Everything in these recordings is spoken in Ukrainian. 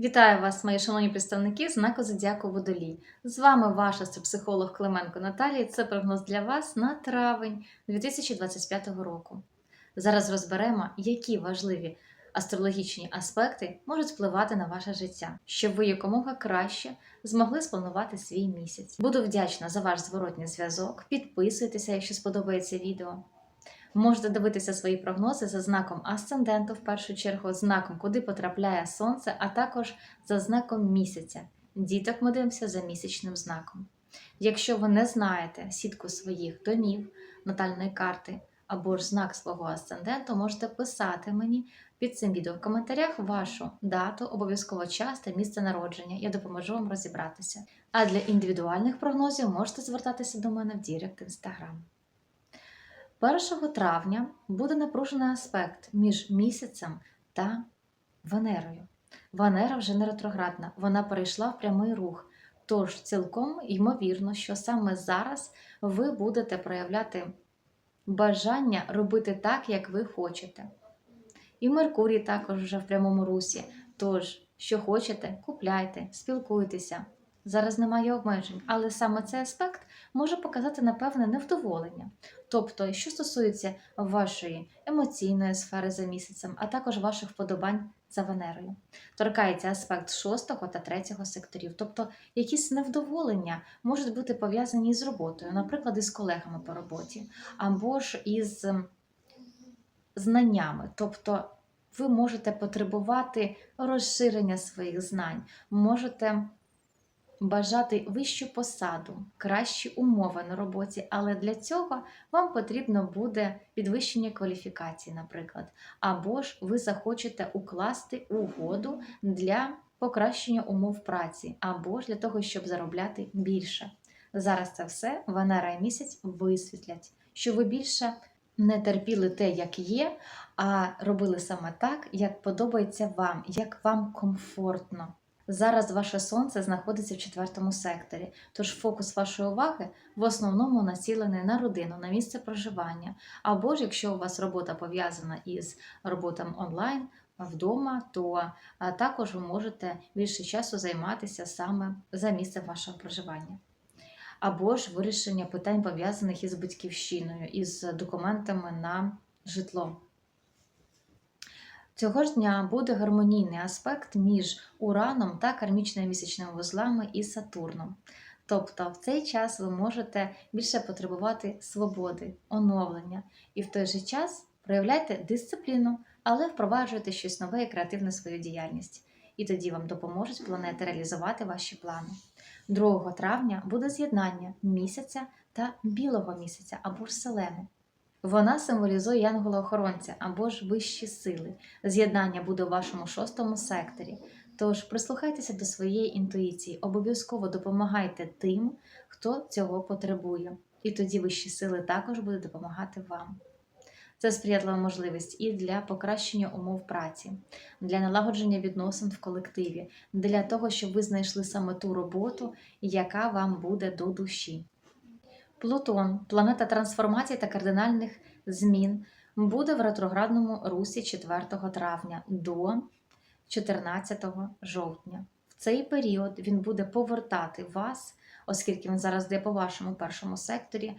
Вітаю вас, мої шановні представники знаку Зодіаку Водолій. З вами ваш астропсихолог Клименко Наталія. Це прогноз для вас на травень 2025 року. Зараз розберемо, які важливі астрологічні аспекти можуть впливати на ваше життя, щоб ви якомога краще змогли спланувати свій місяць. Буду вдячна за ваш зворотній зв'язок. Підписуйтеся, якщо сподобається відео. Можете дивитися свої прогнози за знаком асценденту, в першу чергу, знаком, куди потрапляє сонце, а також за знаком місяця. Діток ми дивимося за місячним знаком. Якщо ви не знаєте сітку своїх домів, натальної карти або ж знак свого асценденту, можете писати мені під цим відео в коментарях вашу дату, обов'язково час та місце народження. Я допоможу вам розібратися. А для індивідуальних прогнозів можете звертатися до мене в Дірект Інстаграм. 1 травня буде напружений аспект між місяцем та Венерою. Венера вже не ретроградна, вона перейшла в прямий рух. Тож цілком ймовірно, що саме зараз ви будете проявляти бажання робити так, як ви хочете. І Меркурій також вже в прямому русі. Тож, що хочете, купляйте, спілкуйтеся. Зараз немає обмежень, але саме цей аспект може показати напевне невдоволення. Тобто, що стосується вашої емоційної сфери за місяцем, а також ваших вподобань за Венерою. Торкається аспект 6 та 3 секторів, тобто якісь невдоволення можуть бути пов'язані з роботою, наприклад, із колегами по роботі, або ж із ем, знаннями. Тобто ви можете потребувати розширення своїх знань, можете бажати вищу посаду, кращі умови на роботі, але для цього вам потрібно буде підвищення кваліфікації, наприклад, або ж ви захочете укласти угоду для покращення умов праці, або ж для того, щоб заробляти більше. Зараз це все Венера і місяць висвітлять, що ви більше не терпіли те, як є, а робили саме так, як подобається вам, як вам комфортно. Зараз ваше сонце знаходиться в четвертому секторі, тож фокус вашої уваги в основному націлений на родину, на місце проживання. Або ж якщо у вас робота пов'язана із роботами онлайн вдома, то також ви можете більше часу займатися саме за місцем вашого проживання. Або ж вирішення питань пов'язаних із батьківщиною, із документами на житло. Цього ж дня буде гармонійний аспект між Ураном та кармічними місячними вузлами і Сатурном. Тобто в цей час ви можете більше потребувати свободи, оновлення і в той же час проявляйте дисципліну, але впроваджуйте щось нове і креативне свою діяльність. І тоді вам допоможуть планети реалізувати ваші плани. 2 травня буде з'єднання місяця та білого місяця або ж селени. Вона символізує янгола-охоронця або ж вищі сили. З'єднання буде у вашому шостому секторі. Тож прислухайтеся до своєї інтуїції, обов'язково допомагайте тим, хто цього потребує. І тоді вищі сили також будуть допомагати вам. Це сприятлива можливість і для покращення умов праці, для налагодження відносин в колективі, для того, щоб ви знайшли саме ту роботу, яка вам буде до душі. Плутон, планета трансформації та кардинальних змін, буде в ретроградному русі 4 травня до 14 жовтня. В цей період він буде повертати вас, оскільки він зараз йде по вашому першому секторі,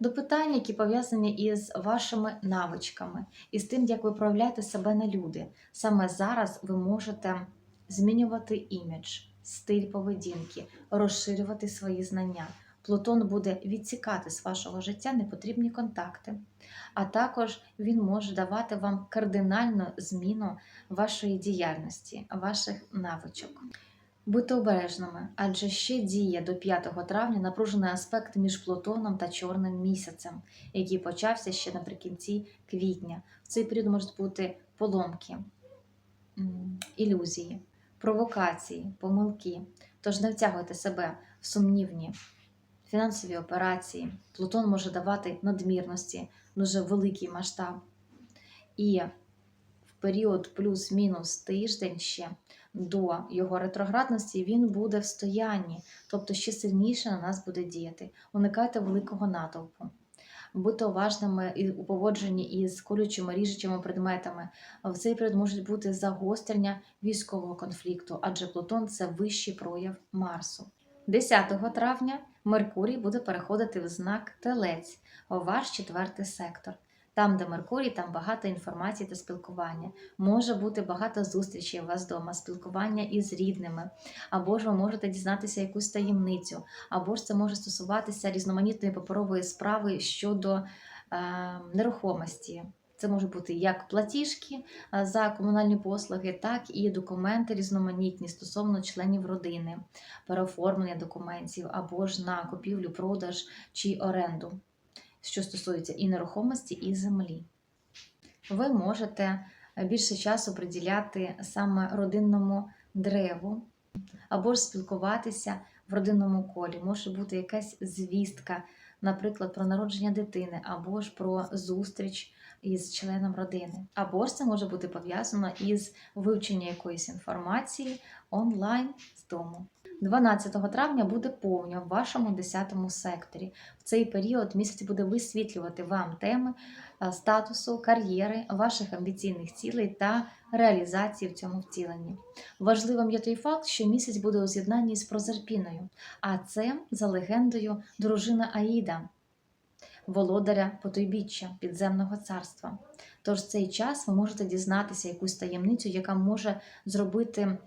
до питань, які пов'язані із вашими навичками, і з тим, як ви проявляєте себе на люди. Саме зараз ви можете змінювати імідж, стиль поведінки, розширювати свої знання. Плутон буде відсікати з вашого життя непотрібні контакти, а також він може давати вам кардинальну зміну вашої діяльності, ваших навичок. Будьте обережними, адже ще діє до 5 травня напружений аспект між Плутоном та Чорним місяцем, який почався ще наприкінці квітня. В цей період можуть бути поломки, ілюзії, провокації, помилки. Тож не втягуйте себе в сумнівні фінансові операції. Плутон може давати надмірності, дуже великий масштаб. І в період плюс-мінус тиждень ще до його ретроградності він буде в стоянні, тобто ще сильніше на нас буде діяти. Уникайте великого натовпу. Будьте уважними і у поводженні із колючими ріжучими предметами. В цей період можуть бути загострення військового конфлікту, адже Плутон це вищий прояв Марсу. 10 травня Меркурій буде переходити в знак Телець, ваш четвертий сектор. Там, де Меркурій, там багато інформації та спілкування. Може бути багато зустрічей у вас вдома, спілкування із рідними, або ж ви можете дізнатися якусь таємницю, або ж це може стосуватися різноманітної паперової справи щодо е, нерухомості. Це може бути як платіжки за комунальні послуги, так і документи різноманітні стосовно членів родини, переоформлення документів або ж на купівлю, продаж чи оренду, що стосується і нерухомості, і землі. Ви можете більше часу приділяти саме родинному древу, або ж спілкуватися в родинному колі. Може бути якась звістка, наприклад, про народження дитини, або ж про зустріч із членом родини. Або ж це може бути пов'язано із вивченням якоїсь інформації онлайн з дому. 12 травня буде повня в вашому 10 секторі. В цей період місяць буде висвітлювати вам теми е, статусу, кар'єри, ваших амбіційних цілей та реалізації в цьому втіленні. Важливим є той факт, що місяць буде у з'єднанні з Прозерпіною, а це за легендою дружина Аїда, володаря потойбіччя підземного царства. Тож в цей час ви можете дізнатися якусь таємницю, яка може зробити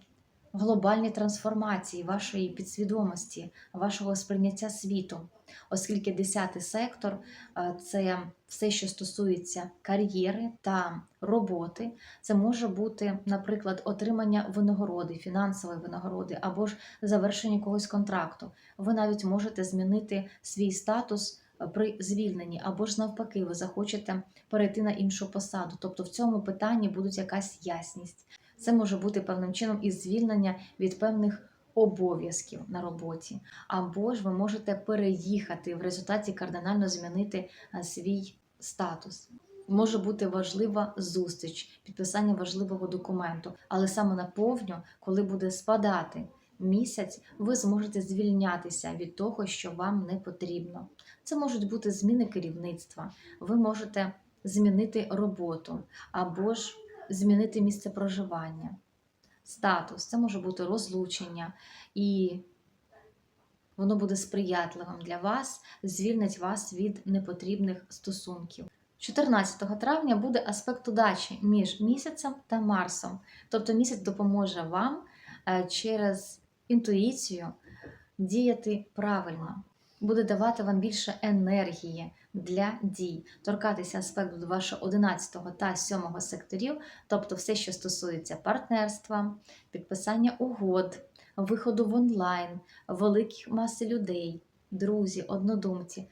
глобальні трансформації вашої підсвідомості, вашого сприйняття світу, оскільки 10 сектор е, це все, що стосується кар'єри та роботи. Це може бути, наприклад, отримання винагороди, фінансової винагороди або ж завершення якогось контракту. Ви навіть можете змінити свій статус. Е, При звільненні, або ж навпаки, ви захочете перейти на іншу посаду. Тобто в цьому питанні будуть якась ясність. Це може бути певним чином і звільнення від певних обов'язків на роботі, або ж ви можете переїхати в результаті кардинально змінити свій статус. Може бути важлива зустріч, підписання важливого документу, але саме на повню, коли буде спадати місяць, ви зможете звільнятися від того, що вам не потрібно. Це можуть бути зміни керівництва, ви можете змінити роботу або ж змінити місце проживання, статус, це може бути розлучення, і воно буде сприятливим для вас, звільнить вас від непотрібних стосунків. 14 травня буде аспект удачі між місяцем та Марсом. Тобто місяць допоможе вам е, через інтуїцію діяти правильно, буде давати вам більше енергії для дій, торкатися аспекту вашого 11 та 7 секторів, тобто все, що стосується партнерства, підписання угод, виходу в онлайн, великих маси людей, друзі, однодумці.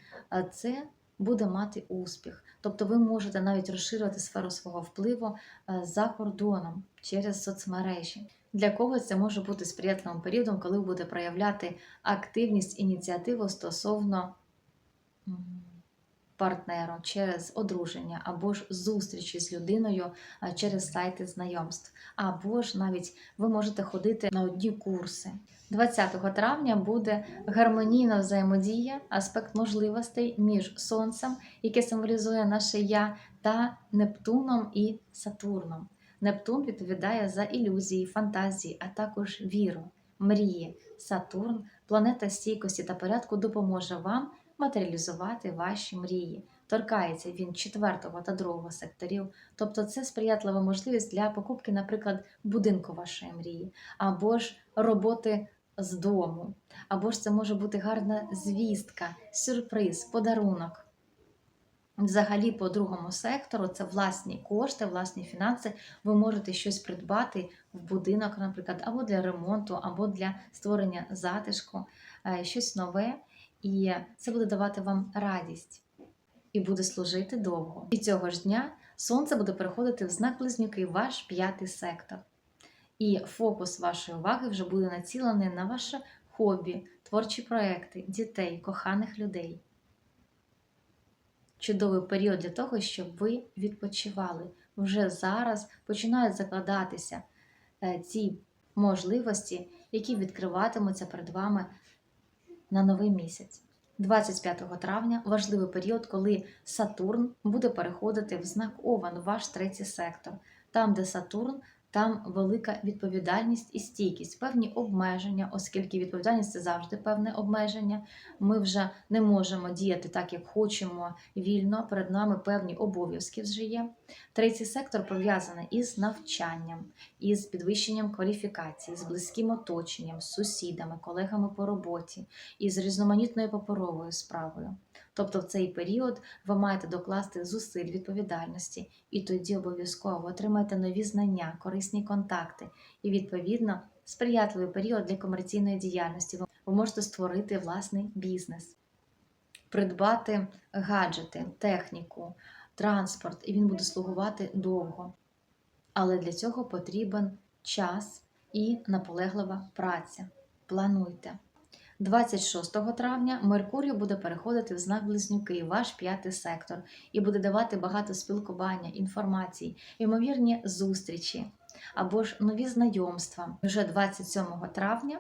Це буде мати успіх. Тобто ви можете навіть розширювати сферу свого впливу е, за кордоном через соцмережі. Для когось це може бути сприятливим періодом, коли ви будете проявляти активність, ініціативу стосовно партнеру через одруження, або ж зустрічі з людиною через сайти знайомств, або ж навіть ви можете ходити на одні курси. 20 травня буде гармонійна взаємодія, аспект можливостей між Сонцем, яке символізує наше я, та Нептуном і Сатурном. Нептун відповідає за ілюзії, фантазії, а також віру, мрії. Сатурн, планета стійкості та порядку, допоможе вам матеріалізувати ваші мрії. Торкається він 4 та 2 секторів, тобто це сприятлива можливість для покупки, наприклад, будинку вашої мрії, або ж роботи з дому, або ж це може бути гарна звістка, сюрприз, подарунок. Взагалі, по другому сектору це власні кошти, власні фінанси. Ви можете щось придбати в будинок, наприклад, або для ремонту, або для створення затишку, е, щось нове, і це буде давати вам радість і буде служити довго. І цього ж дня сонце буде переходити в знак близнюки, ваш п'ятий сектор. І фокус вашої уваги вже буде націлений на ваше хобі, творчі проекти, дітей, коханих людей чудовий період для того, щоб ви відпочивали. Вже зараз починають закладатися е, ці можливості, які відкриватимуться перед вами на новий місяць. 25 травня важливий період, коли Сатурн буде переходити в знак Овен, ваш третій сектор. Там, де Сатурн, там велика відповідальність і стійкість, певні обмеження, оскільки відповідальність це завжди певне обмеження. Ми вже не можемо діяти так, як хочемо вільно. Перед нами певні обов'язки вже є. Третій сектор пов'язаний із навчанням, із підвищенням кваліфікації, з близьким оточенням, з сусідами, колегами по роботі, із різноманітною паперовою справою. Тобто в цей період ви маєте докласти зусиль відповідальності, і тоді обов'язково отримаєте нові знання, корисні контакти і, відповідно, сприятливий період для комерційної діяльності. Ви- можете створити власний бізнес, придбати гаджети, техніку, транспорт, і він буде слугувати довго. Але для цього потрібен час і наполеглива праця. Плануйте. 26 травня Меркурій буде переходити в знак Близнюки, ваш п'ятий сектор, і буде давати багато спілкування, інформації, ймовірні зустрічі або ж нові знайомства. Вже 27 травня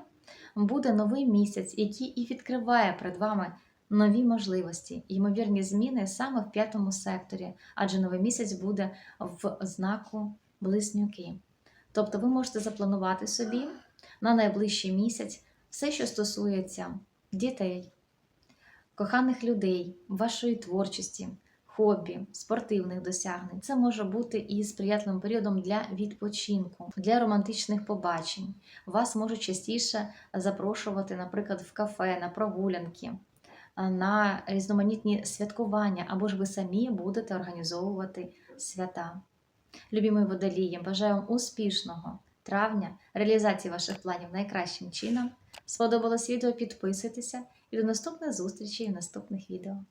буде новий місяць, який і відкриває перед вами нові можливості, ймовірні зміни саме в п'ятому секторі, адже новий місяць буде в знаку Близнюки. Тобто ви можете запланувати собі на найближчий місяць все, що стосується дітей, коханих людей, вашої творчості, хобі, спортивних досягнень. Це може бути і сприятливим періодом для відпочинку, для романтичних побачень. Вас можуть частіше запрошувати, наприклад, в кафе, на прогулянки, на різноманітні святкування, або ж ви самі будете організовувати свята. Любі мої водолії, бажаю вам успішного травня, реалізації ваших планів найкращим чином. Сподобалось відео, підписуйтеся і до наступних зустрічей в наступних відео.